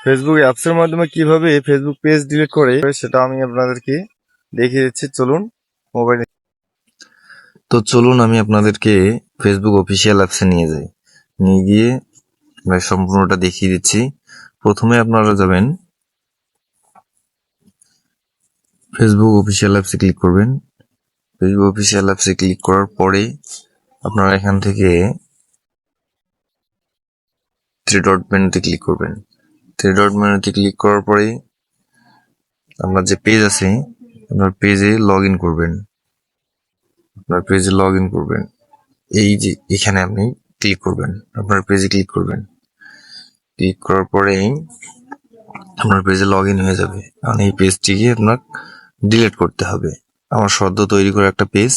Facebook অ্যাপসের মাধ্যমে কীভাবে ফেসবুক পেজ ডিলিট করে সেটা আমি আপনাদেরকে দেখিয়ে দিচ্ছি। চলুন মোবাইলে তো চলুন, আমি আপনাদেরকে ফেসবুক অফিসিয়াল অ্যাপসে নিয়ে যাই। নিয়ে গিয়ে সম্পূর্ণটা দেখিয়ে দিচ্ছি। প্রথমে আপনারা যাবেন। ফেসবুক অফিসিয়াল অ্যাপসে ক্লিক করবেন। ফেসবুক অফিসিয়াল অ্যাপসে ক্লিক করার পরে আপনারা এখান থেকে থ্রি ডট মেনুতে ক্লিক করবেন। থ্রি ডট মেনুতে ক্লিক করার পরে আপনার যে পেজ আছে, আপনার পেজে লগ ইন করবেন। আপনার পেজে লগ ইন করবেন। এই যে এখানে আপনি ক্লিক করবেন। আপনার পেজে ক্লিক করবেন। ক্লিক করার পরেই আপনার পেজে লগ ইন হয়ে যাবে। কারণ এই পেজটিকে আপনার ডিলিট করতে হবে। আমার সদ্য তৈরি করা একটা পেজ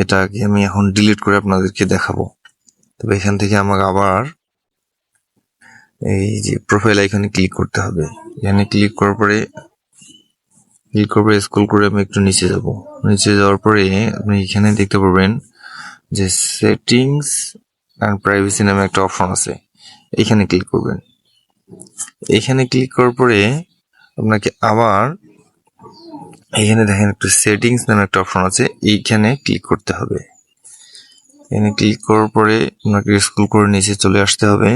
এটাকে আমি এখন ডিলিট করে আপনাদেরকে দেখাবো। তবে এখান থেকে আমাকে আবার এই যে প্রোফাইল আইকনে ক্লিক করতে হবে। এখানে ক্লিক করার পরে ক্লিক করার পরে স্ক্রল করে আমি একটু নিচে যাব। নিচে যাওয়ার পরে আপনি এখানে দেখতে পারবেন যে সেটিংস অ্যান্ড প্রাইভেসি নামে একটা অপশন আছে। এখানে ক্লিক করবেন। এখানে ক্লিক করার পরে আপনাকে আবার এখানে দেখেন একটু সেটিংস নামে একটা অপশন আছে, এইখানে ক্লিক করতে হবে। এখানে ক্লিক করার পরে আপনাকে স্ক্রল করে নিচে চলে আসতে হবে।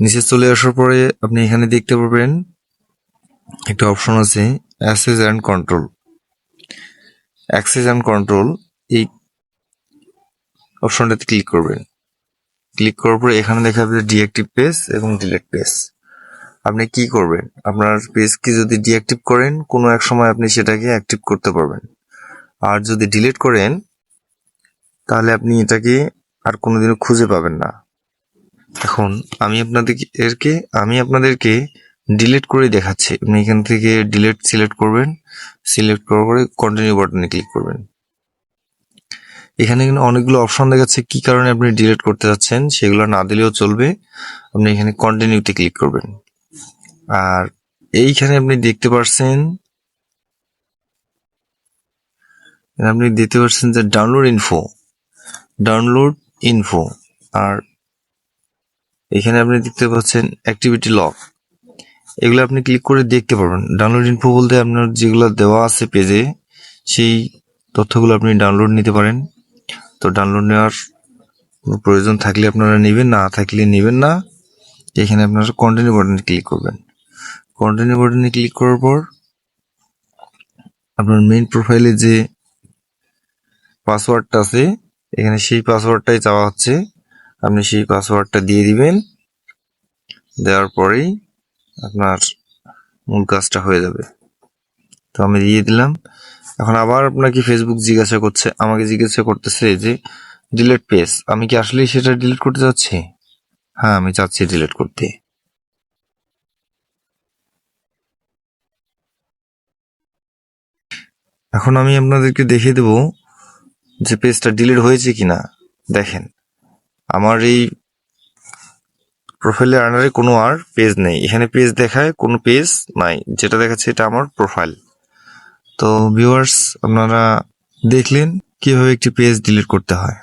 নিচে চলে আসার পরে আপনি এখানে দেখতে পারবেন একটা অপশন আছে, access and control. Access and control, এই অপশনটাতে ক্লিক করবেন। ক্লিক করার পরে এখানে দেখা যাবে ডিঅ্যাক্টিভ পেজ এবং ডিলেট পেজ। আপনি কি করবেন? আপনার পেজকে যদি ডিঅ্যাক্টিভ করেন, কোনো এক সময় আপনি সেটাকে অ্যাক্টিভ করতে পারবেন। আর যদি ডিলিট করেন, তাহলে আপনি এটাকে আর কোনোদিনও খুঁজে পাবেন না। এখন আমি আপনাদেরকে আমি আপনাদেরকে ডিলিট করে দেখাচ্ছি। আপনি এখান থেকে ডিলিট সিলেক্ট করবেন। সিলেক্ট করার পরে কন্টিনিউ বাটনে ক্লিক করবেন। এখানে কিন্তু অনেকগুলো অপশন দেখাচ্ছে, কি কারণে আপনি ডিলিট করতে যাচ্ছেন সেগুলো না দিলেও চলবে। আপনি এখানে কন্টিনিউতে ক্লিক করবেন। আর এইখানে আপনি দেখতে পাচ্ছেন আপনি দেখতে পাচ্ছেন যে ডাউনলোড ইনফো ডাউনলোড ইনফো আর এখানে আপনি দেখতে পাচ্ছেন অ্যাক্টিভিটি লক এগুলো আপনি ক্লিক করে দেখতে পারবেন। ডাউনলোড ইনফো বলতে আপনার যেগুলো দেওয়া আছে পেজে সেই তথ্যগুলো আপনি ডাউনলোড নিতে পারেন। তো ডাউনলোড নেওয়ার প্রয়োজন থাকলে আপনারা নেবেন, না থাকলে নেবেন না। এখানে আপনারা কন্টিনিউ বাটনে ক্লিক করবেন। কন্টিনিউ বাটনে ক্লিক করার পর আপনার মেইন প্রোফাইলে যে পাসওয়ার্ডটা আছে, এখানে সেই পাসওয়ার্ডটাই চাওয়া হচ্ছে। আপনি সেই পাসওয়ার্ডটা দিয়ে দিবেন। দেওয়ার পরেই আপনার মূল কাজটা হয়ে যাবে। তো আমি দিয়ে দিলাম। এখন আবার আপনাকে ফেসবুক জিজ্ঞাসা করছে, আমাকে জিজ্ঞাসা করতেছে যে ডিলেট পেজ, আমি কি আসলেই সেটা ডিলিট করতে চাচ্ছি? হ্যাঁ আমি চাচ্ছি ডিলিট করতে। এখন আমি আপনাদেরকে দেখিয়ে দেব যে পেজটা ডিলিট হয়েছে কিনা। দেখেন। আমার এই প্রোফাইলের আন্ডারে কোনো আর পেজ নেই। এখানে পেজ দেখায়, কোনো পেজ নাই। যেটা দেখাচ্ছে এটা আমার প্রোফাইল তো ভিউয়ার্স আপনারা দেখলেন কীভাবে একটি পেজ ডিলিট করতে হয়।